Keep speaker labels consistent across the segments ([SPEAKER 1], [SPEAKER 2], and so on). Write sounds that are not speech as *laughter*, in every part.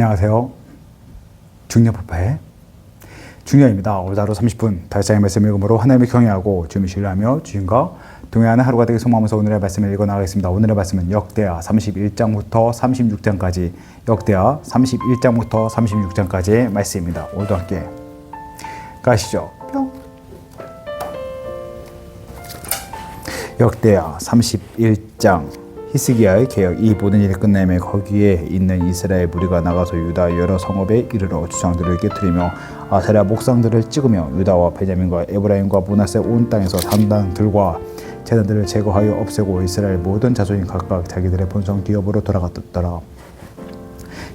[SPEAKER 1] 안녕하세요. 중년파파의 중년입니다. 오늘 하루 30분 달성의 말씀 읽음으로 하나님을 경외하고 주님을 신뢰하며 주님과 동행하는 하루가 되길 소망하면서 오늘의 말씀을 읽어나가겠습니다. 오늘의 말씀은 역대하 31장부터 36장까지 역대하 31장부터 36장까지의 말씀입니다. 오늘도 함께 가시죠. 뿅. 역대하 31장 히스기야의 개혁 이 모든 일이 끝내매 거기에 있는 이스라엘 무리가 나가서 유다 여러 성읍에 이르러 주상들을 깨뜨리며 아사랴 목상들을 찍으며 유다와 베냐민과 에브라임과 문하세 온 땅에서 산당들과 재단들을 제거하여 없애고 이스라엘 모든 자손이 각각 자기들의 본성 기업으로 돌아갔더라.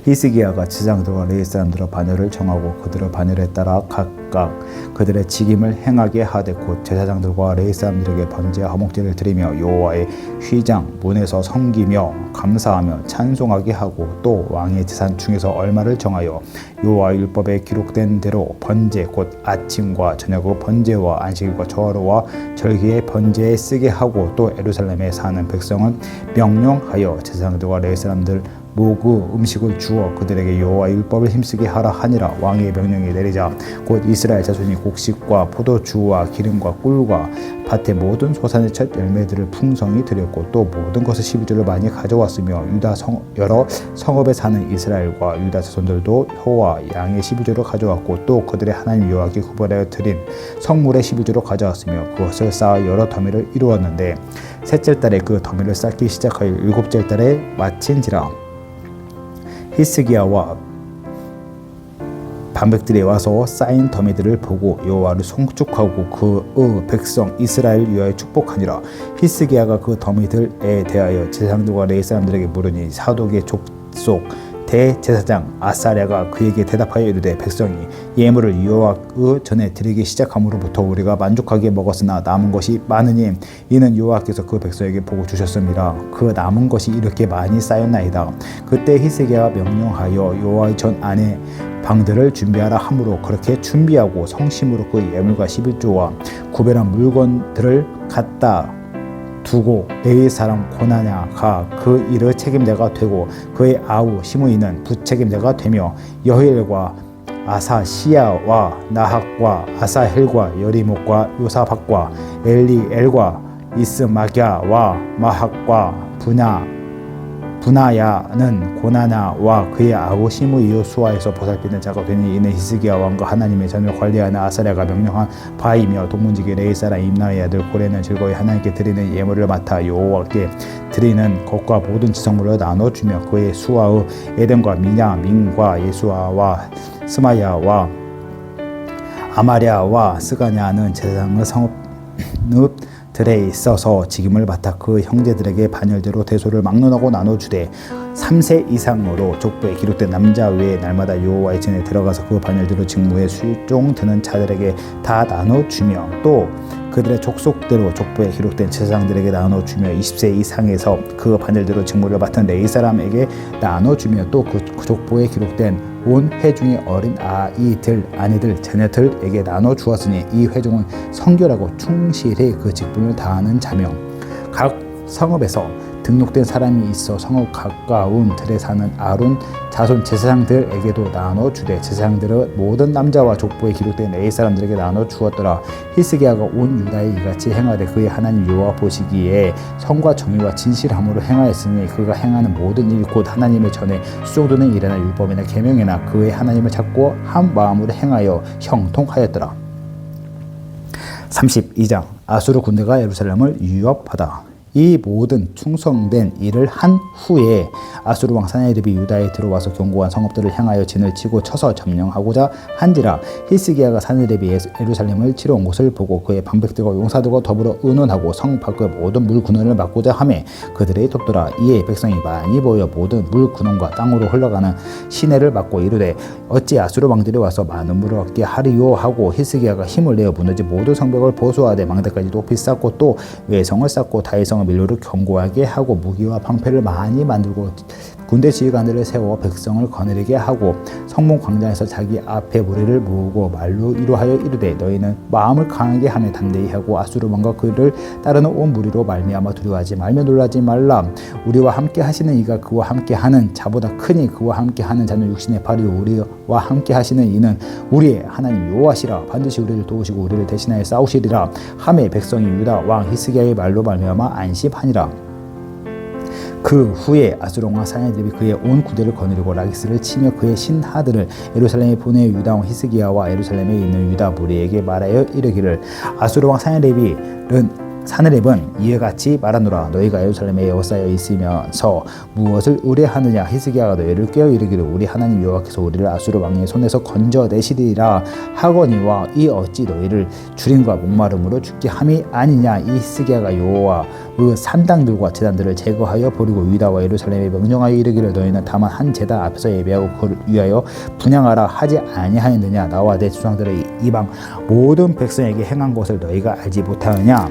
[SPEAKER 1] 히스기야가 지장들과 레이 사람들의 반열을 정하고 그들의 반열에 따라 각각 그들의 직임을 행하게 하되 곧 제사장들과 레이 사람들에게 번제와 화목제를 드리며 여호와의 휘장 문에서 섬기며 감사하며 찬송하게 하고 또 왕의 재산 중에서 얼마를 정하여 여호와 율법에 기록된 대로 번제 곧 아침과 저녁의 번제와 안식일과 저하루와 절기의 번제에 쓰게 하고 또 에루살렘에 사는 백성은 명령하여 제사장들과 레이 사람들 모그 음식을 주어 그들에게 여호와 율법을 힘쓰게 하라 하니라. 왕의 명령이 내리자. 곧 이스라엘 자손이 곡식과 포도주와 기름과 꿀과 밭의 모든 소산의 첫 열매들을 풍성히 드렸고 또 모든 것을 12조를 많이 가져왔으며 유다 성, 여러 성읍에 사는 이스라엘과 유다 자손들도 소와 양의 12조를 가져왔고 또 그들의 하나님 여호와께 구별하여 드린 성물의 12조를 가져왔으며 그것을 쌓아 여러 더미를 이루었는데 셋째 달에 그 더미를 쌓기 시작하여 일곱째 달에 마친지라 히스기야와 반백들이 와서 쌓인 더미들을 보고 여호와를 송축하고 그의 백성 이스라엘 위하여 축복하니라. 히스기야가 그 더미들에 대하여 제사장들과 레이 사람들에게 물으니 사독의 족속 대제사장 아사랴가 그에게 대답하여 이르되 백성이 예물을 여호와의 전에 드리기 시작함으로부터 우리가 만족하게 먹었으나 남은 것이 많으니 이는 여호와께서 그 백성에게 보고 주셨습니다. 그 남은 것이 이렇게 많이 쌓였나이다. 그때 히스기야가 명령하여 여호와의 전 안에 방들을 준비하라 함으로 그렇게 준비하고 성심으로 그 예물과 11조와 구별한 물건들을 갖다 두고 레위 사람 고나냐가 그 일의 책임자가 되고 그의 아우 시므이는 부책임자가 되며 여히엘과 아사시야와 나학과 아사헬과 여리목과 요사박과 엘리엘과 이스마갸와 마학과 분야 분하야는 고나나와 그의 아우 시므이 요 수아에서 보살피는 자가 되니 이는 히스기야 왕과 하나님의 전을 관리하는 아사랴가 명령한 바이며 동문지기 레이사라 임나의 아들 고레는 즐거이 하나님께 드리는 예물을 맡아 여호와께 드리는 것과 모든 지성물을 나눠 주며 그의 수아의 에덴과 미냐 민과 예수아와 스마야와 아마랴와 스가냐는 제사장의 성읍 들에 있어서 직임을 맡아 그 형제들에게 반열대로 대소를 막론하고 나눠주되 3세 이상으로 족보에 기록된 남자 외에 날마다 여호와의 전에 들어가서 그 반열대로 직무에 수종 드는 자들에게 다 나눠주며 또 그들의 족속대로 족보에 기록된 제사장들에게 나눠주며 20세 이상에서 그 반열대로 직무를 맡은 레이 사람에게 나눠주며 또 그 족보에 기록된 온 회중의 어린 아이들 아니들 자녀들에게 나눠 주었으니 이 회중은 성결하고 충실히 그 직분을 다하는 자며 각 성읍에서 등록된 사람이 있어 성읍 가까운 들에 사는 아론 자손 제사장들에게도 나눠 주되 제사장들은 모든 남자와 족보에 기록된 레이 사람들에게 나눠 주었더라. 히스기야가 온 유다에 이같이 행하되 그의 하나님 여호와 보시기에 성과 정의와 진실함으로 행하였으니 그가 행하는 모든 일 곧 하나님의 전에 수종드는 일이나 율법이나 계명이나 그의 하나님을 찾고 한 마음으로 행하여 형통하였더라. 32장 아수르 군대가 예루살렘을 유업하다 이 모든 충성된 일을 한 후에 아수르 왕 사나이립이 유다에 들어와서 견고한 성읍들을 향하여 진을 치고 쳐서 점령하고자 한지라 히스기야가 사나이립이 예루살렘을 치러 온 것을 보고 그의 방백들과 용사들과 더불어 의논하고 성 밖의 모든 물 군원을 막고자 하매 그들의 돕더라 이에 백성이 많이 모여 모든 물 군원과 땅으로 흘러가는 시내를 막고 이르되 어찌 아수르 왕들이 와서 많은 물을 얻게 하리요? 하고 히스기야가 힘을 내어 무너진 모든 성벽을 보수하되 망대까지 높이 쌓고 또 외성을 쌓고 다윗성을 밀로를 견고하게 하고 무기와 방패를 많이 만들고 군대 지휘관들을 세워 백성을 거느리게 하고 성문 광장에서 자기 앞에 무리를 모으고 말로 이루하여 이르되 너희는 마음을 강하게 하며 담대히 하고 아수르 왕과 그를 따르는 온 무리로 말미암아 두려워하지 말며 놀라지 말라. 우리와 함께 하시는 이가 그와 함께 하는 자보다 크니 그와 함께 하는 자는 육신의 발이 우리와 함께 하시는 이는 우리의 하나님 여호와시라. 반드시 우리를 도우시고 우리를 대신하여 싸우시리라. 함에 백성이 유다 왕 히스기야의 말로 말미암아 안심하니라 그 후에 아수롱과 사냐들이 그의 온 구대를 거느리고 라기스를 치며 그의 신하들을 예루살렘에 보내 유다 왕 히스기야와 예루살렘에 있는 유다 무리에게 말하여 이르기를 아수르 왕 사냐립은 사느립은 이에 같이 말하노라. 너희가 예루살렘에 에워싸여 있으면서 무엇을 의뢰하느냐? 히스기야가 너희를 깨어 이르기를 우리 하나님 여호와께서 우리를 아수르 왕의 손에서 건져내시리라 하거니와 이 어찌 너희를 주림과 목마름으로 죽게 함이 아니냐? 이 히스기야가 여호와 그 산당들과 제단들을 제거하여 버리고 유다와 예루살렘에 명령하여 이르기를 너희는 다만 한 제단 앞에서 예배하고 그를 위하여 분양하라 하지 아니하였느냐? 나와 내 조상들의 이방 모든 백성에게 행한 것을 너희가 알지 못하느냐?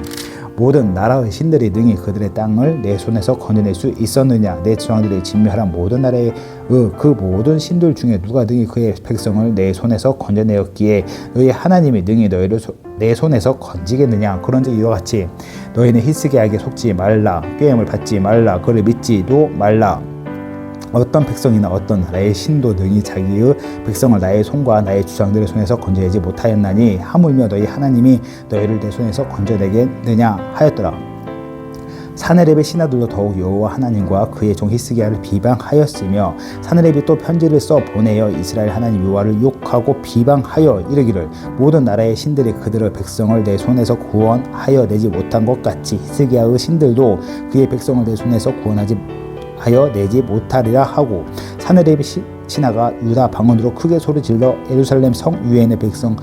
[SPEAKER 1] 모든 나라의 신들이 능히 그들의 땅을 내 손에서 건져낼 수 있었느냐? 내 조상들이 진멸한 모든 나라의 그, 그 모든 신들 중에 누가 능히 그의 백성을 내 손에서 건져내었기에 너희 하나님이 능히 너희를 소, 내 손에서 건지겠느냐 그런즉 이와 같이 너희는 히스기야에게 속지 말라 꾀임을 받지 말라 그를 믿지도 말라 어떤 백성이나 어떤 나라의 신도 능히 자기의 백성을 나의 손과 나의 주장들의 손에서 건져내지 못하였나니 하물며 너희 하나님이 너희를 내 손에서 건져내겠느냐 하였더라. 사내랩의 신하들도 더욱 여호와 하나님과 그의 종 히스기야를 비방하였으며 사내랩이 또 편지를 써 보내어 이스라엘 하나님 여호와를 욕하고 비방하여 이르기를 모든 나라의 신들이 그들의 백성을 내 손에서 구원하여 내지 못한 것 같이 히스기야의 신들도 그의 백성을 내 손에서 구원하지 하여 내지 못하리라 하고 사내립 신하가 유다 방언으로 크게 소리 질러 예루살렘 성 있는 백성을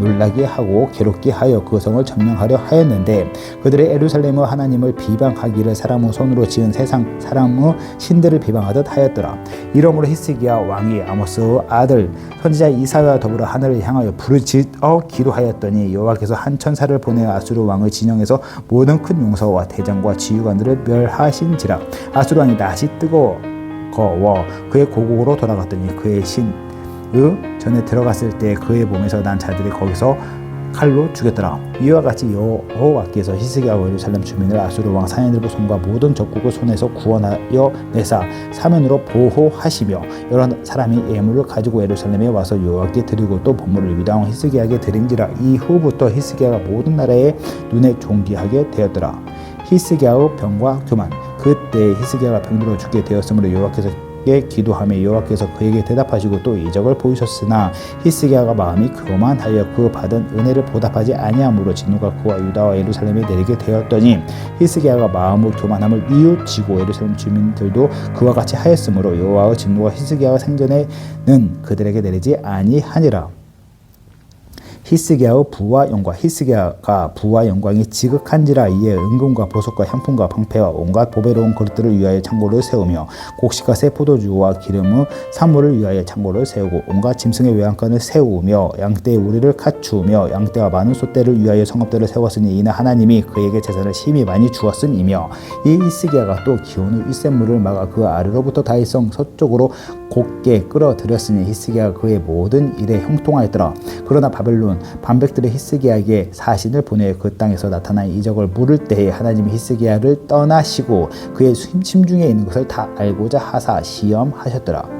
[SPEAKER 1] 놀라게 하고 괴롭게 하여 그 성을 점령하려 하였는데 그들의 예루살렘의 하나님을 비방하기를 사람의 손으로 지은 세상 사람의 신들을 비방하듯 하였더라. 이러므로 히스기야 왕이 아모스의 아들 선지자 이사야와 더불어 하늘을 향하여 부르짖어 기도하였더니 여호와께서 한 천사를 보내어 아수르 왕의 진영에서 모든 큰 용사와 대장과 지휘관들을 멸하신지라. 아수르 왕이 낯이 뜨거워 거워 그의 고국으로 돌아갔더니 그의 신의 전에 들어갔을 때 그의 몸에서 난 자들이 거기서 칼로 죽였더라. 이와 같이 여호와께서 히스기야와 예루살렘 주민을 아수르 왕 사냐들의 손과 모든 적국을 손에서 구원하여 내사 사면으로 보호하시며 여러 사람이 예물을 가지고 예루살렘에 와서 여호와께 드리고 또 본물을 유다 왕 히스기야에게 드린지라 이후부터 히스기야가 모든 나라의 눈에 존귀하게 되었더라. 히스기야의 병과 교만 그때 히스기야가 병들어 죽게 되었으므로 여호와께서 기도하며 여호와께서 그에게 대답하시고 또 이적을 보이셨으나 히스기야가 마음이 교만하여 그 받은 은혜를 보답하지 아니하므로 진노가 그와 유다와 예루살렘에 내리게 되었더니 히스기야가 마음의 교만함을 이웃지고 예루살렘 주민들도 그와 같이 하였으므로 여호와의 진노가 히스기야가 생전에는 그들에게 내리지 아니하니라 히스기야의 부와 영광 히스기야가 부와 영광이 지극한지라 이에 은금과 보석과 향품과 방패와 온갖 보배로운 그릇들을 위하여 창고를 세우며 곡식과 새 포도주와 기름의 산물을 위하여 창고를 세우고 온갖 짐승의 외양간을 세우며 양떼의 우리를 갖추며 양떼와 많은 소떼를 위하여 성읍들을 세웠으니 이는 하나님이 그에게 재산을 심히 많이 주었음이며 이 히스기야가 또 기온의 일샘물을 막아 그 아래로부터 다이성 서쪽으로 곱게 끌어들였으니 히스기야가 그의 모든 일에 형통하였더라. 그러나 바벨론 반백들의 히스기야에게 사신을 보내 그 땅에서 나타난 이적을 물을 때에 하나님이 히스기야를 떠나시고 그의 심중에 있는 것을 다 알고자 하사 시험하셨더라.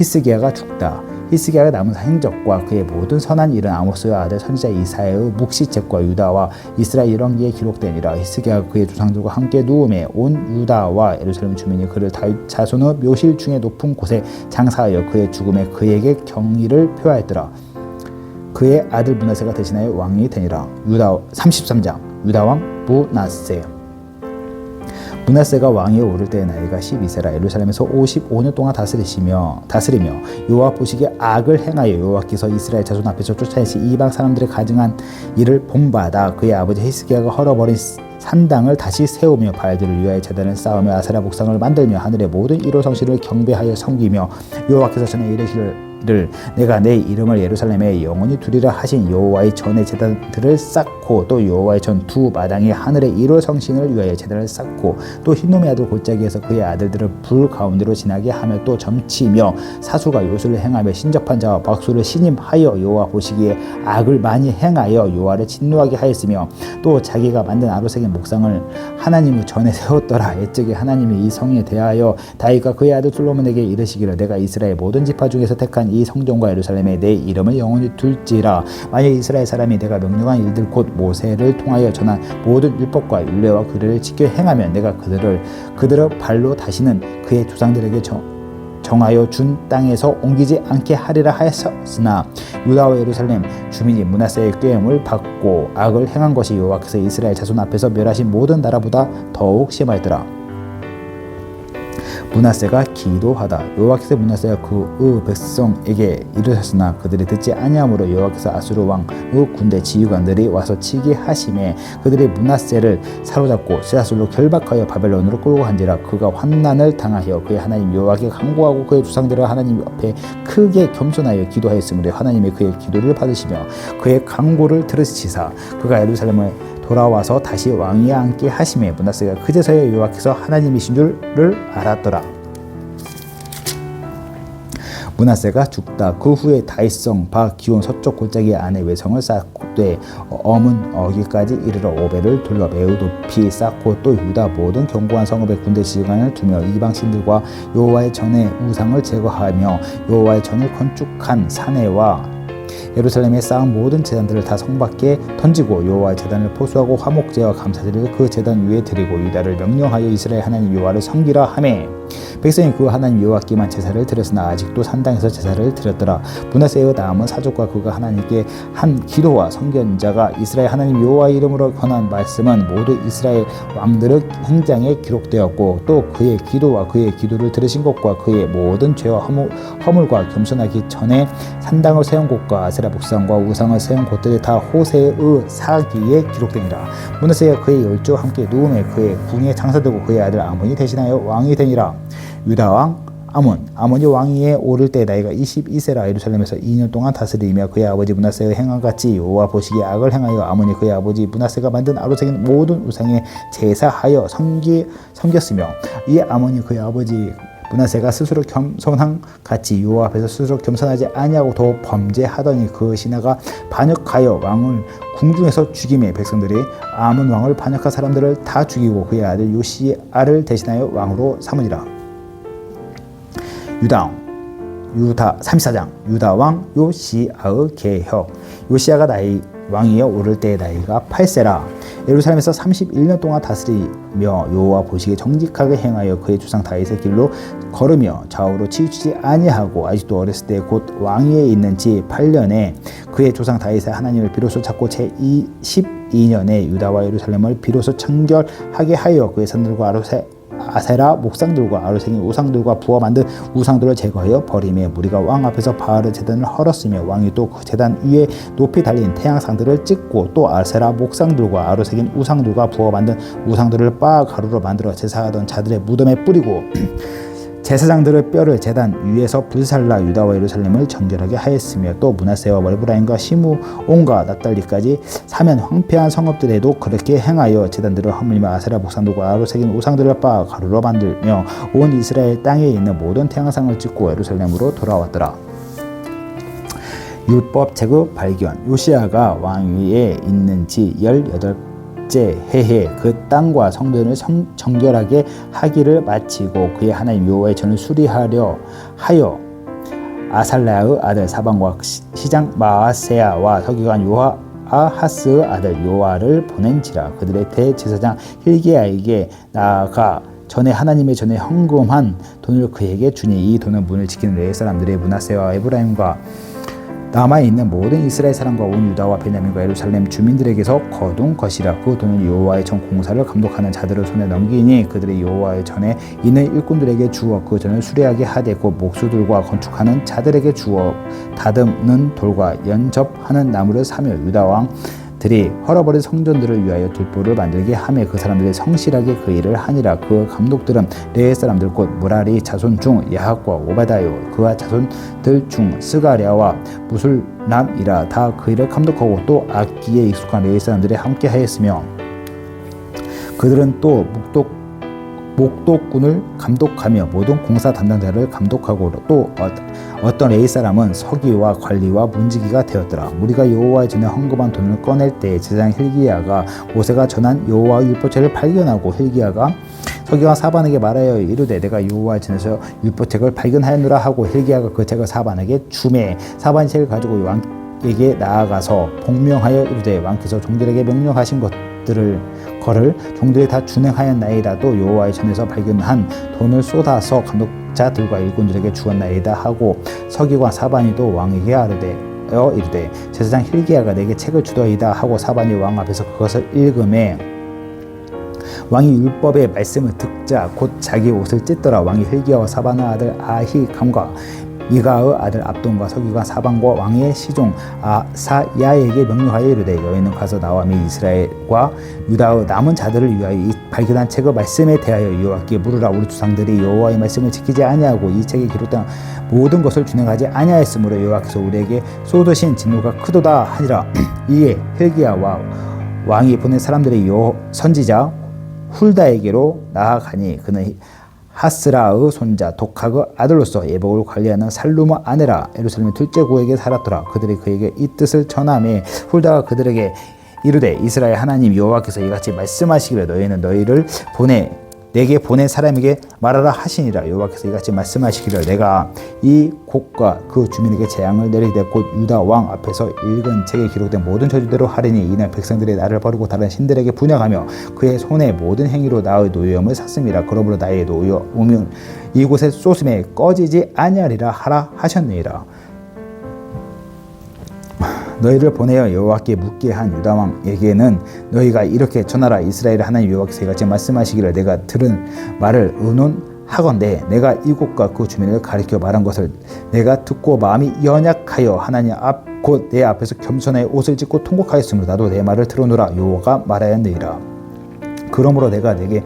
[SPEAKER 1] 히스기야가 죽다. 히스기야가 남은 행적과 그의 모든 선한 일은 아모스의 아들 선지자 이사야의 묵시책과 유다와 이스라엘 일왕기에 기록되니라. 히스기야가 그의 조상들과 함께 누움에 온 유다와 예루살렘 주민이 그를 다윗 자손의 묘실 중에 높은 곳에 장사하여 그의 죽음에 그에게 경의를 표하였더라 그의 아들 문하세가 대신하여 왕이 되니라. 유다 33장. 유다 왕 무나세. 문하세가 왕위에 오를 때의 나이가 12세라. 예루살렘에서 55년 동안 다스리시며 다스리며 여호와 보시기에 악을 행하여 여호와께서 이스라엘 자손 앞에서 쫓아내시 이방 사람들의 가증한 일을 본받아 그의 아버지 히스기야가 헐어버린 산당을 다시 세우며 바알들을 위하여 제단을 쌓으며 아세라 목상을 만들며 하늘의 모든 이로 성신을 경배하여 섬기며 여호와께서 전에 이르시를 를 내가 내 이름을 예루살렘에 영원히 두리라 하신 여호와의 전의 제단들을 쌓고 또 여호와의 전 두 마당에 하늘의 일호 성신을 위하여 제단을 쌓고 또 흰놈의 아들 골짜기에서 그의 아들들을 불 가운데로 지나게 하며 또 점치며 사수가 요술을 행하며 신접한 자와 박수를 신임하여 여호와 보시기에 악을 많이 행하여 여호와를 진노하게 하였으며 또 자기가 만든 아로색의 목상을 하나님의 전에 세웠더라. 옛적에 하나님이 이 성에 대하여 다윗과 그의 아들 솔로몬에게 이르시기를 내가 이스라엘 모든 지파 중에서 택한 이 성전과 예루살렘에 내 이름을 영원히 둘지라 만약 이스라엘 사람이 내가 명령한 일들 곧 모세를 통하여 전한 모든 율법과 율례와 규례를 지켜 행하면 내가 그들을 그들의 발로 다시는 그의 조상들에게 정, 정하여 준 땅에서 옮기지 않게 하리라 하였으나 유다와 예루살렘 주민이 문하세의 꾀임을 받고 악을 행한 것이 여호와께서 이스라엘 자손 앞에서 멸하신 모든 나라보다 더욱 심하였더라. 문하세가 기도하다. 여호와께서 문하세가 그의 백성에게 이르셨으나 그들이 듣지 아니하므로 여호와께서 아수르 왕의 군대 지휘관들이 와서 치게 하심에 그들이 문하세를 사로잡고 세아술로 결박하여 바벨론으로 끌고 간지라 그가 환난을 당하여 그의 하나님 여호와께 간구하고 그의 조상들을 하나님 앞에 크게 겸손하여 기도하였으므로 하나님이 그의 기도를 받으시며 그의 간구를 들으시사 그가 예루살렘에 돌아와서 다시 왕위에 앉게 하심에 문하세가 그제서야 여호와께서 하나님이신 줄을 알았더라. 문하세가 죽다 그 후에 다이성 바 기온 서쪽 골짜기 안에 외성을 쌓되 엄은 어기까지 이르러 오베를 둘러 매우 높이 쌓고 또 유다 모든 견고한 성읍의 군대 지휘관을 두며 이방 신들과 여호와의 전에 우상을 제거하며 여호와의 전을 건축한 사내와 예루살렘에 쌓은 모든 재단들을 다 성 밖에 던지고 여호와의 재단을 포수하고 화목제와 감사제를 그 재단 위에 드리고 유다를 명령하여 이스라엘 하나님 여호와를 섬기라 하매 백성이 그 하나님 여호와께만 제사를 드렸으나 아직도 산당에서 제사를 드렸더라. 문하세의 다음은 사족과 그가 하나님께 한 기도와 성견자가 이스라엘 하나님 여호와 이름으로 권한 말씀은 모두 이스라엘 왕들의 행장에 기록되었고 또 그의 기도와 그의 기도를 들으신 것과 그의 모든 죄와 허물, 허물과 겸손하기 전에 산당을 세운 곳과 아세라 목상과 우상을 세운 곳들이 다 호세의 사기에 기록되니라. 문하세가 그의 열조와 함께 누움에 그의 궁에 장사되고 그의 아들 아몬이 대신하여 왕이 되니라 유다 왕 아몬. 아몬이 왕위에 오를 때 나이가 22세라 예루살렘에서 2년 동안 다스리며 그의 아버지 문하세의 행한 같이 여호와 보시기에 악을 행하여 아몬이 그의 아버지 문하세가 만든 아로색인 모든 우상에 제사하여 섬기, 섬겼으며 이 아몬이 그의 아버지 문하세가 스스로 겸손한 같이 여호와 앞에서 스스로 겸손하지 아니하고 더 범죄하더니 그 신하가 반역하여 왕을 궁중에서 죽임에 백성들이 아몬 왕을 반역한 사람들을 다 죽이고 그의 아들 요시아를 대신하여 왕으로 삼으니라. 유다 유다 34장 유다 왕 요시아의 계혁 요시아가 나이 왕위에 오를 때의 나이가 8세라 예루살렘에서 31년 동안 다스리며 여호와 보시기에 정직하게 행하여 그의 주상 다윗의 길로 걸으며 좌우로 치우치지 아니하고 아직도 어렸을 때 곧 왕위에 있는 지 8년에 그의 조상 다윗의 하나님을 비로소 찾고 제 12년에 유다와 예루살렘을 비로소 청결하게 하여 그의 산들과 아로세 아세라 목상들과 아르생의 우상들과 부어 만든 우상들을 제거하여 버림에 무리가 왕 앞에서 바알의 재단을 헐었으며 왕이 또 그 재단 위에 높이 달린 태양상들을 찍고 또 아세라 목상들과 아르생인 우상들과 부어 만든 우상들을 빠 가루로 만들어 제사하던 자들의 무덤에 뿌리고 *clears throat* 제사장들의 뼈를 제단 위에서 불살라 유다와 예루살렘을 정결하게 하였으며 또 문하세와 월브라인과 시무 온과 납달리까지 사면 황폐한 성읍들에도 그렇게 행하여 제단들을 허물며 아세라 목상들과 아로 새긴 우상들을 빻아 가루로 만들며 온 이스라엘 땅에 있는 모든 태양상을 찍고 예루살렘으로 돌아왔더라. 율법 제급 발견 요시아가 왕위에 있는 지 18. 첫째 해에 그 땅과 성전을 성, 정결하게 하기를 마치고 그의 하나님 여호와의 전을 수리하려 하여 아살라의 아들 사방과 시장 마아세아와 서기관 요하 아하스의 아들 요아를 보낸지라. 그들의 대제사장 힐기야에게 나아가 전에 하나님의 전에 헌금한 돈을 그에게 주니 이 돈은 문을 지키는 레 사람들의 문하세와 에브라임과 남아있는 모든 이스라엘 사람과 온 유다와 베냐민과 예루살렘 주민들에게서 거둔 것이라 그 돈은 여호와의 전 공사를 감독하는 자들의 손에 넘기니 그들이 여호와의 전에 있는 일꾼들에게 주어 그 전을 수리하게 하되 곧 목수들과 건축하는 자들에게 주어 다듬는 돌과 연접하는 나무를 사며 유다 왕 들이 헐어버린 성전들을 위하여 들보를 만들게 하며 그 사람들이 성실하게 그 일을 하니라. 그 감독들은 레의 사람들 곧 무라리 자손 중 야학과 오바다요 그와 자손들 중 스가랴와 무술남이라. 다 그 일을 감독하고 또 악기에 익숙한 레의 사람들이 함께 하였으며 그들은 또 목독 목독군을 감독하며 모든 공사 담당자를 감독하고 또 어- 어떤 레이 사람은 서기와 관리와 문지기가 되었더라. 우리가 여호와의 전에 헌금한 돈을 꺼낼 때 제사장 힐기야가 모세가 전한 여호와 율법책을 발견하고 힐기야가 서기와 사반에게 말하여 이르되 내가 여호와의 전에서 율법책을 발견하였노라 하고 힐기야가 그 책을 사반에게 주매 사반이 책을 가지고 왕에게 나아가서 복명하여 이르되 왕께서 종들에게 명령하신 것들을 거를 종들이 다 준행하였나이다 또 여호와의 전에서 발견한 돈을 쏟아서 감독자들과 일꾼들에게 주었나이다 하고 서기관 사반이도 왕에게 아르되 어 이르되 제사장 힐기야가 내게 책을 주더이다 하고 사반이 왕 앞에서 그것을 읽음에 왕이 율법의 말씀을 듣자 곧 자기 옷을 찢더라. 왕이 힐기야와 사반의 아들 아히감과 미가의 아들 압돈과 서기관 사방과 왕의 시종 아사야에게 명령하여 이르되 너희는 가서 나와 및 이스라엘과 유다의 남은 자들을 위하여 이 발견한 책의 말씀에 대하여 여호와께 물으라. 우리 조상들이 여호와의 말씀을 지키지 아니하고 이 책에 기록된 모든 것을 준행하지 아니하였으므로 여호와께서 우리에게 쏟으신 진노가 크도다 하니라. *clears throat* 이에 헬기야와 왕이 보낸 사람들이 요 선지자 훌다에게로 나아가니 그는 하스라의 손자 독학의 아들로서 예복을 관리하는 살루무 아내라 예루살렘의 둘째 고에게 살았더라. 그들이 그에게 이 뜻을 전함에 훌다가 그들에게 이르되 이스라엘 하나님 여호와께서 이같이 말씀하시기를 너희는 너희를 보내 내게 보낸 사람에게 말하라 하시니라. 여호와께서 이같이 말씀하시기를 내가 이 곡과 그 주민에게 재앙을 내리되 곧 유다 왕 앞에서 읽은 책에 기록된 모든 저주대로 하리니 이는 백성들이 나를 버리고 다른 신들에게 분양하며 그의 손의 모든 행위로 나의 노여움을 샀음이라 그러므로 나의 노여움은 이곳에 쏘심에 꺼지지 아니하리라 하라 하셨느니라 너희를 보내어 여호와께 묻게 한 유다 왕에게는 너희가 이렇게 전하라. 이스라엘 하나님 여호와께서 이같이 말씀하시기를 내가 들은 말을 의논하건대 내가 이곳과 그 주민을 가리켜 말한 것을 내가 듣고 마음이 연약하여 하나님 앞 곧 내 앞에서 겸손하여 옷을 찢고 통곡하였으므로 나도 내 말을 들어노라. 여호와가 말하였느니라. 그러므로 내가 내게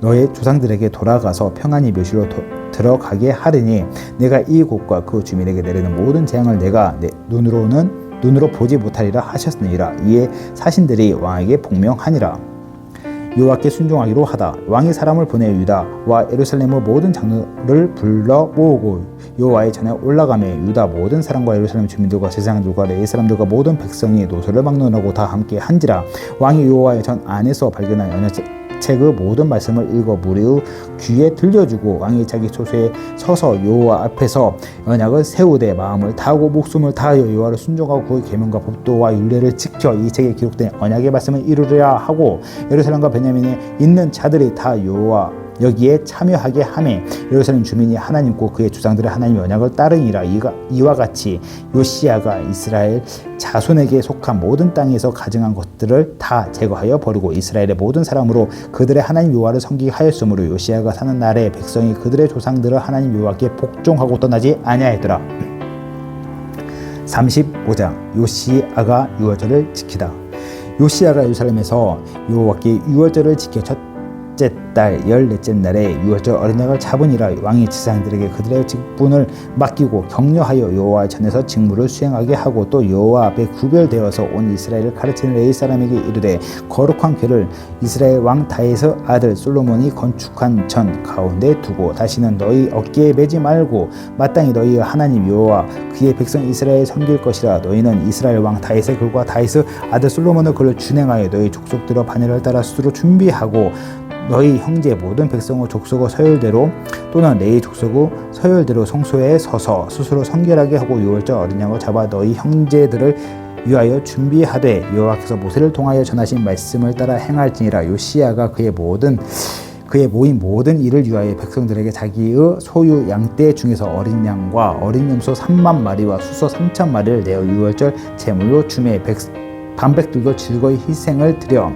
[SPEAKER 1] 너의 조상들에게 돌아가서 평안히 묘실로 도- 들어가게 하리니 내가 이 곳과 그 주민에게 내리는 모든 재앙을 내가 내 눈으로는 눈으로 보지 못하리라 하셨느니라. 이에 사신들이 왕에게 복명하니라. 여호와께 순종하기로 하다. 왕이 사람을 보내 유다와 예루살렘의 모든 장로를 불러 모으고 여호와의 전에 올라가며 유다 모든 사람과 예루살렘 주민들과 제사장들과 레위 사람들과 모든 백성이 노소를 막론하고 다 함께 한지라. 왕이 여호와의 전 안에서 발견한 연약 책 책의 모든 말씀을 읽어 무리의 귀에 들려주고 왕이 자기 소수에 서서 여호와 앞에서 언약을 세우되 마음을 다하고 목숨을 다하여 여호와를 순종하고 그의 계명과 법도와 율례를 지켜 이 책에 기록된 언약의 말씀을 이루리라 하고 예루살렘과 베냐민에 있는 자들이 다 여호와 여기에 참여하게 하매 예루살렘 주민이 하나님고 그의 조상들의 하나님의 언약을 따르니라. 이가, 이와 같이 요시야가 이스라엘 자손에게 속한 모든 땅에서 가증한 것들을 다 제거하여 버리고 이스라엘의 모든 사람으로 그들의 하나님 여호와를 섬기게 하였으므로 요시야가 사는 날에 백성이 그들의 조상들을 하나님 여호와께 복종하고 떠나지 아니하였더라. 35장 요시아가 유월절을 지키다. 요시아가 예루살렘에서 여호와께 유월절을 지켜 첫 째 달 열넷째 날에 유월절 어린 양을 잡으니라 왕이 지상들에게 그들의 직분을 맡기고 격려하여 여호와 전에서 직무를 수행하게 하고 또 여호와 앞에 구별되어서 온 이스라엘을 가르치는 레이 사람에게 이르되 거룩한 궤를 이스라엘 왕 다윗의 아들 솔로몬이 건축한 전 가운데 두고 다시는 너희 어깨에 매지 말고 마땅히 너희의 하나님 여호와 그의 백성 이스라엘 섬길 것이라 너희는 이스라엘 왕 다윗의 글과 다윗의 아들 솔로몬의 글을 준행하여 너희 족속들의 반열을 따라 스스로 준비하고 너희 형제 모든 백성의 족속의 서열대로 또는 내 족속의 서열대로 성소에 서서 스스로 성결하게 하고 유월절 어린 양을 잡아 너희 형제들을 위하여 준비하되 여호와께서 모세를 통하여 전하신 말씀을 따라 행할지니라. 요시야가 그의 모든 그의 모인 모든 일을 위하여 백성들에게 자기의 소유 양떼 중에서 어린 양과 어린 염소 3만 마리와 수소 3천 마리를 내어 유월절 제물로 주매 백, 반백들도 즐거이 희생을 드려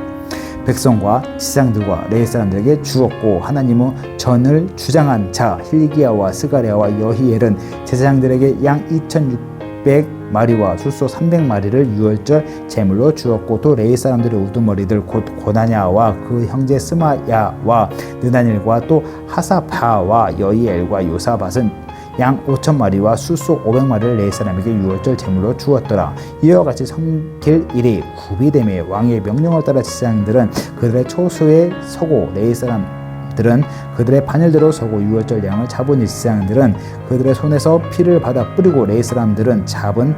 [SPEAKER 1] 백성과 지상들과 레이 사람들에게 주었고 하나님은 전을 주장한 자 힐기야와 스가랴와 여히엘은 제사장들에게 양 2,600 마리와 숫소 300마리를 유월절 제물로 주었고 또 레이 사람들의 우두머리들 곧 고나냐와 그 형제 스마야와 느다닐과 또 하사파와 여이엘과 요사밭은 양 5천 마리와 수소 500마리를 레이 사람에게 유월절 제물로 주었더라. 이와 같이 섬길 일이 구비됨에 왕의 명령을 따라 지상들은 그들의 초소에 서고 레이 사람 들은 그들의 반열대로 서고 유월절 양을 잡은 일상들은 그들의 손에서 피를 받아 뿌리고 레이 사람들은 잡은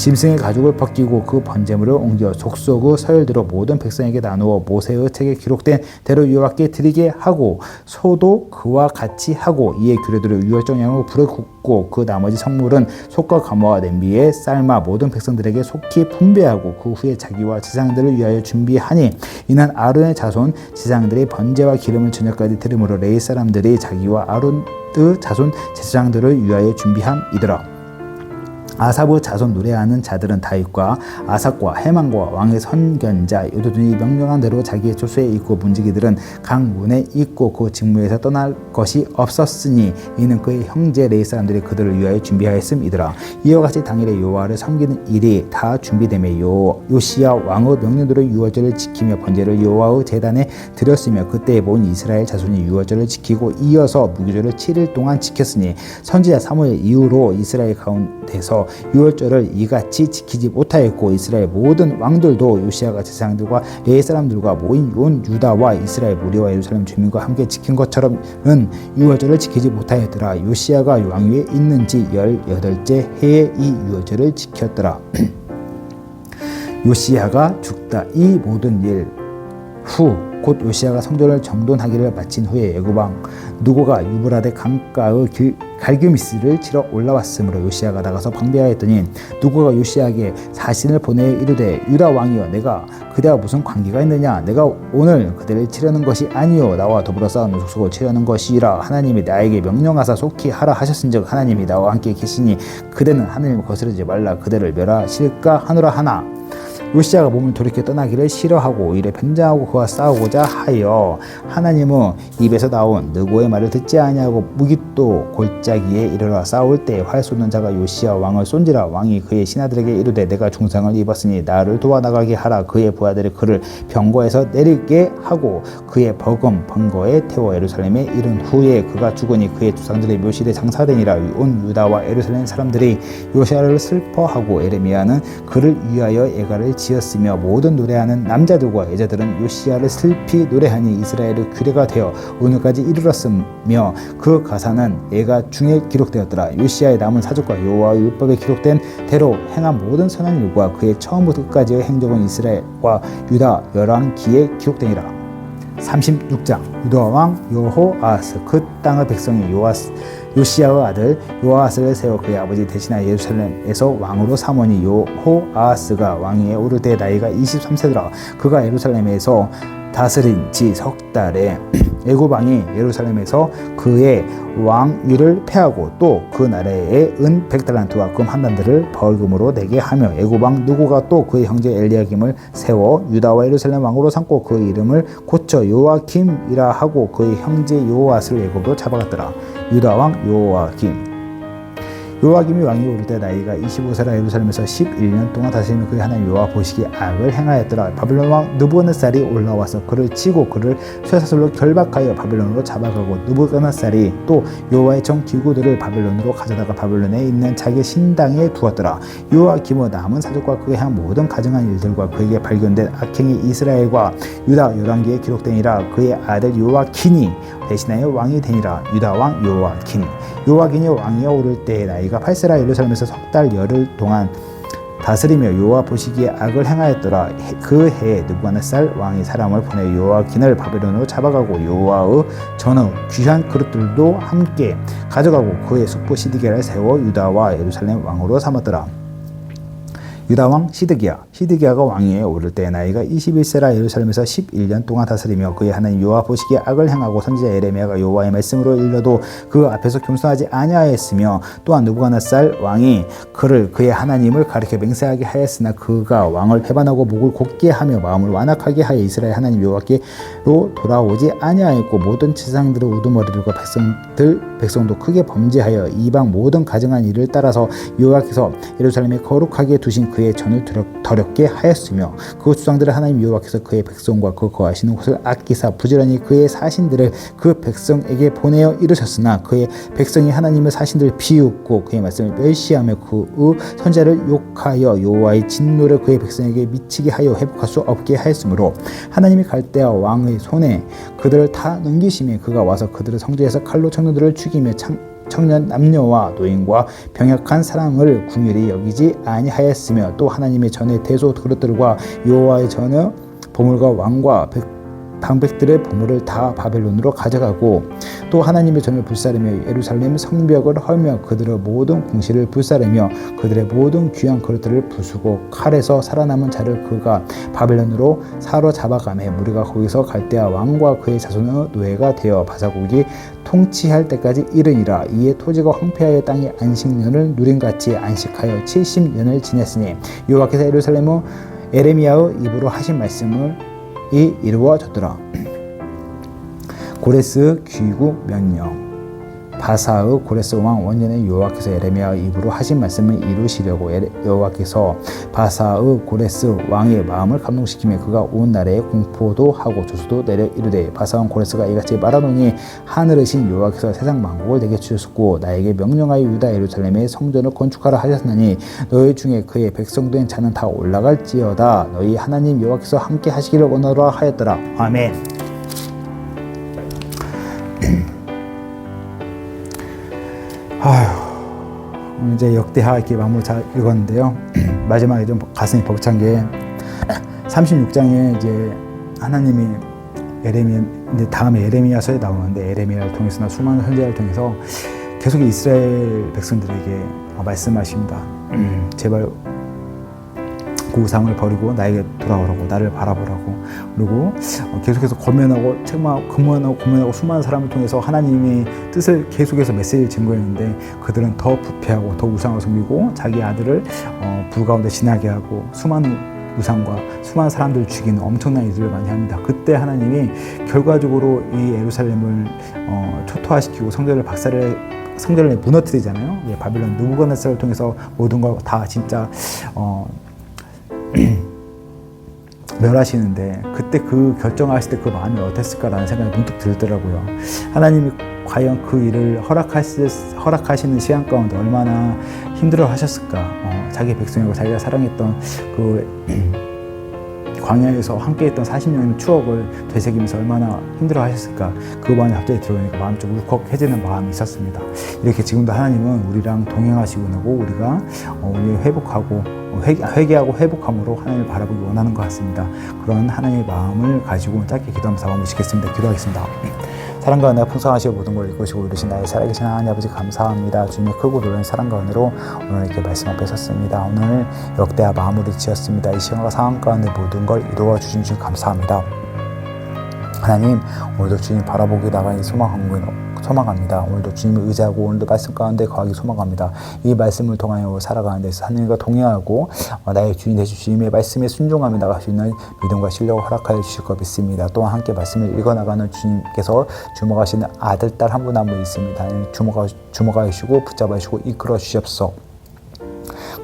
[SPEAKER 1] 짐승의 가죽을 벗기고 그 번제물을 옮겨 족속 의 서열대로 모든 백성에게 나누어 모세의 책에 기록된 대로 여호와께 드리게 하고 소도 그와 같이 하고 이에 규례대로 유월절 양을 불에 굽고 그 나머지 성물은 속과 가마와 냄비에 삶아 모든 백성들에게 속히 분배하고 그 후에 자기와 지상들을 위하여 준비하니 이는 아론의 자손 지상들의 번제와 기름을 저녁까지 드림으로 레이 사람들이 자기와 아론의 자손 제사장들을 위하여 준비함이더라. 아사브 자손 노래하는 자들은 다윗과 아삭과 해망과 왕의 선견자 요도둔이 명령한 대로 자기의 조수에 있고 문지기들은 강 문에 있고 그 직무에서 떠날 것이 없었으니 이는 그의 형제 레이 사람들이 그들을 위하여 준비하였음이더라. 이와 같이 당일에 여호와를 섬기는 일이 다 준비되며 요. 요시야 왕의 명령대로 유월절을 지키며 번제를 여호와의 제단에 드렸으며 그때 본 이스라엘 자손이 유월절을 지키고 이어서 무교절을 7일 동안 지켰으니 선지자 사무엘 이후로 이스라엘 가운데서 유월절을 이같이 지키지 못하였고 이스라엘 모든 왕들도 요시아가 제사장들과 레위 사람들과 모인 온 유다와 이스라엘 무리와 예루살렘 주민과 함께 지킨 것처럼은 유월절을 지키지 못하였더라. 요시아가 왕위에 있는 지 열여덟째 해에 이 유월절을 지켰더라. *clears throat* 요시아가 죽다 이 모든 일후 곧 요시아가 성전을 정돈하기를 마친 후에 애굽왕 누고가 유브라데 강가의 길, 갈규미스를 치러 올라왔으므로 요시아가 나가서 방비하였더니 누고가 요시아에게 사신을 보내 이르되 유다 왕이여 내가 그대와 무슨 관계가 있느냐? 내가 오늘 그대를 치려는 것이 아니요 나와 더불어 싸우는 족속을 치려는 것이라. 하나님이 나에게 명령하사 속히 하라 하셨은즉 하나님이 나와 함께 계시니 그대는 하나님을 거스르지 말라. 그대를 멸하실까 하노라 하나 요시아가 몸을 돌이켜 떠나기를 싫어하고 오히려 변장하고 그와 싸우고자 하여 하나님은 입에서 나온 느고의 말을 듣지 아니하고 무기또 골짜기에 이르러 싸울 때 활 쏘는 자가 요시아 왕을 쏜지라 왕이 그의 신하들에게 이르되 내가 중상을 입었으니 나를 도와 나가게 하라. 그의 부하들이 그를 병거에서 내리게 하고 그의 버금 번거에 태워 예루살렘에 이른 후에 그가 죽으니 그의 조상들의 묘실에 장사되니라. 온 유다와 예루살렘 사람들이 요시아를 슬퍼하고 에레미야는 그를 위하여 애가를 지었으며 모든 노래하는 남자들과 여자들은 요시아를 슬피 노래하니 이스라엘의 규례가 되어 오늘까지 이르렀으며 그 가사는 애가 중에 기록되었더라. 요시아의 남은 사족과 여호와의 율법에 기록된 대로 행한 모든 선한 일과 그의 처음부터 끝까지의 행적은 이스라엘과 유다 열왕 기에 기록되니라. 36장. 유다 왕 여호아스 그 땅의 백성이 요아스 요시아의 아들 요아스를 세워 그의 아버지 대신하여 예루살렘에서 왕으로 삼으니 요호아스가 왕위에 오를 때 나이가 23세더라. 그가 예루살렘에서 다스린 지 석 달에 *clears throat* 왕이 예루살렘에서 그의 왕위를 패하고 또 그 나라에 은 100달란트와 금 한 단들을 벌금으로 내게 하며 왕 누구가 또 그의 형제 엘리야김을 세워 유다와 예루살렘 왕으로 삼고 그 이름을 고쳐 요아킴이라 하고 그의 형제 요아스를 애굽으로 잡아갔더라. 유다 왕 요아김 요아김이 왕이 오를 때 나이가 25세라 예루살렘에서 11년 동안 다스리는 그의 하나님 여호와 보시기에 악을 행하였더라. 바빌론 왕 느부갓네살이 올라와서 그를 치고 그를 쇠사슬로 결박하여 바빌론으로 잡아가고 느부갓네살이 또 여호와의 정 기구들을 바빌론으로 가져다가 바빌론에 있는 자기 신당에 두었더라. 요아김의 남은 사족과 그의 한 모든 가증한 일들과 그에게 발견된 악행이 이스라엘과 유다 열왕기에 기록되니라 그의 아들 요아킨이 대신하여 왕이 되니라. 유다 왕 요아킨 요아긴이 왕위에 오를 때의 나이가 8세라 예루살렘에서 석 달 열흘 동안 다스리며 요아 보시기에 악을 행하였더라. 그 해에 느부갓네살 왕이 사람을 보내 요아긴을 바벨론으로 잡아가고 요아의 전후 귀한 그릇들도 함께 가져가고 그의 숙부 시디게를 세워 유다와 예루살렘 왕으로 삼았더라 유다 왕 시드기야. 시드기야가 왕위에 오를 때 나이가 21세라 예루살렘에서 11년 동안 다스리며 그의 하나님 여호와 보시기에 악을 행하고 선지자 에레미야가 여호와의 말씀으로 일러도 그 앞에서 겸손하지 아니하였으며 또한 누부갓네살 왕이 그를 그의 하나님을 가리켜 맹세하게 하였으나 그가 왕을 배반하고 목을 곧게 하며 마음을 완악하게 하여 이스라엘 하나님 여호와께로 돌아오지 아니하였고 모든 지상들의 우두머리들과 백성들 백성도 크게 범죄하여 이방 모든 가증한 일을 따라서 여호와께서 예루살렘에 거룩하게 두신 그의 전을 더럽- 더럽게 하였으며 그 주상들을 하나님 여호와께서 그의 백성과 그 거하시는 곳을 아끼사 부지런히 그의 사신들을 그 백성에게 보내어 이르셨으나 그의 백성이 하나님의 사신들을 비웃고 그의 말씀을 멸시하며 그의 선자를 욕하여 여호와의 진노를 그의 백성에게 미치게 하여 회복할 수 없게 하였으므로 하나님이 갈대아 왕의 손에 그들을 다 넘기심에 그가 와서 그들을 성지에서 칼로 청년들을 죽이며 창, 청년 남녀와 노인과 병약한 사람을 궁휼히 여기지 아니하였으며 또 하나님의 전의 대소 그릇들과 여호와의 전의 보물과 왕과 백, 방백들의 보물을 다 바벨론으로 가져가고 또 하나님의 전을 불사르며 예루살렘 성벽을 헐며 그들의 모든 궁시를 불사르며 그들의 모든 귀한 그릇들을 부수고 칼에서 살아남은 자를 그가 바벨론으로 사로잡아가매 무리가 거기서 갈대아 왕과 그의 자손의 노예가 되어 바사국이 통치할 때까지 이르니라 이에 토지가 황폐하여 땅이 안식년을 누린같이 안식하여 70년을 지냈으니 여호와께서 예루살렘의 에레미야의 입으로 하신 말씀을 이 이루어졌더라. 고레스 귀국 명령. 바사의 고레스 왕 원년에 여호와께서 에레미야의 입으로 하신 말씀을 이루시려고 여호와께서 바사의 고레스 왕의 마음을 감동시키며 그가 온 나라에 공포도 하고 조수도 내려 이르되 바사 왕 고레스가 이같이 말하노니 하늘이신 여호와께서 세상 만국을 내게 주셨고 나에게 명령하여 유다 예루살렘의 성전을 건축하라 하셨나니 너희 중에 그의 백성 된 자는 다 올라갈지어다. 너희 하나님 여호와께서 함께 하시기를 원하라 하였더라. 아멘. 아휴 이제 역대하 이렇게 마무리 잘 읽었는데요. *clears throat* 마지막에 좀 가슴이 벅찬 게 *clears throat* 36장에 이제 하나님이 에레미야 이제 다음에 에레미야서에 나오는데 에레미야를 통해서나 수많은 선지자를 통해서 계속 이스라엘 백성들에게 말씀하십니다. 음, *clears throat* 제발 그 우상을 버리고 나에게 돌아오라고 나를 바라보라고 그리고 어, 계속해서 고면하고 책망하고 금면하고 고면하고 수많은 사람을 통해서 하나님의 뜻을 계속해서 메시지를 증거했는데 그들은 더 부패하고 더 우상을 섬기고 자기 아들을 어, 불 가운데 지나게 하고 수많은 우상과 수많은 사람들을 죽이는 엄청난 일들을 많이 합니다. 그때 하나님이 결과적으로 이 예루살렘을 어, 초토화시키고 성전을 박살을 성전을 무너뜨리잖아요. 예, 바빌론 누부갓네살을 통해서 모든 걸 다 진짜 어, *clears throat* 멸하시는데 그때 그 결정하실 때 그 마음이 어땠을까라는 생각이 문득 들더라고요. 하나님이 과연 그 일을 허락하시, 허락하시는 시간 가운데 얼마나 힘들어 하셨을까. 어, 자기 백성이고 자기가 사랑했던 그 *clears throat* 광야에서 함께했던 40년의 추억을 되새기면서 얼마나 힘들어 하셨을까. 그 마음이 갑자기 들어오니까 마음이 좀 울컥해지는 마음이 있었습니다. 이렇게 지금도 하나님은 우리랑 동행하시고 있고 우리가 어, 우리 회복하고 어, 회개, 회개 하고 회복함으로 하나님을 바라보기 원하는 것 같습니다. 그런 하나님의 마음을 가지고 짧게 기도하면서 마무리시겠습니다. 기도하겠습니다. 사랑과 은혜가 풍성하시고 모든 걸 이끄시고 이루신 나의 살아계신 하나님 아버지 감사합니다. 주님의 크고 놀라운 사랑과 은혜로 오늘 이렇게 말씀 앞에 섰습니다. 오늘 역대하 마무리 지었습니다. 이 시간과 상황 가운데 모든 걸 이루어 주신 주 감사합니다. 하나님 오늘도 주님 바라보기 나가니 소망 한 소망합니다. 오늘도 주님을 의지하고 오늘도 말씀 가운데 거하기 소망합니다. 이 말씀을 통하여 살아가는 데서 하나님과 동행하고 어, 나의 주인 되신 주님의 말씀에 순종하며 나갈 수 있는 믿음과 실력을 허락하여 주실 것 믿습니다. 또한 함께 말씀을 읽어나가는 주님께서 주목하시는 아들, 딸 한 분 한 분 있습니다. 주목하, 주목하시고 붙잡아 주시고 이끌어 주시옵소서.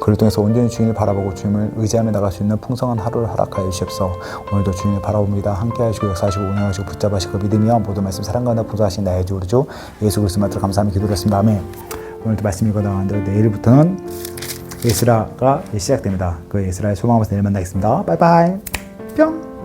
[SPEAKER 1] 그를 통해서 온전히 주님을 바라보고 주님을 의지하며 나갈 수 있는 풍성한 하루를 허락하여 주시옵소서. 오늘도 주님을 바라봅니다. 함께 하시고 역사하시고 운행하시고 붙잡으시고 믿으며 모든 말씀 사랑과 나 분수하신 나의 주 우리 주 예수 그리스도 만들 감사하며 기도했습니다. 아멘. 오늘도 말씀 읽어 나가는데 내일부터는 예스라가 시작됩니다. 그 예스라의 소망하면서 내일 만나겠습니다. 바이바이. 뿅.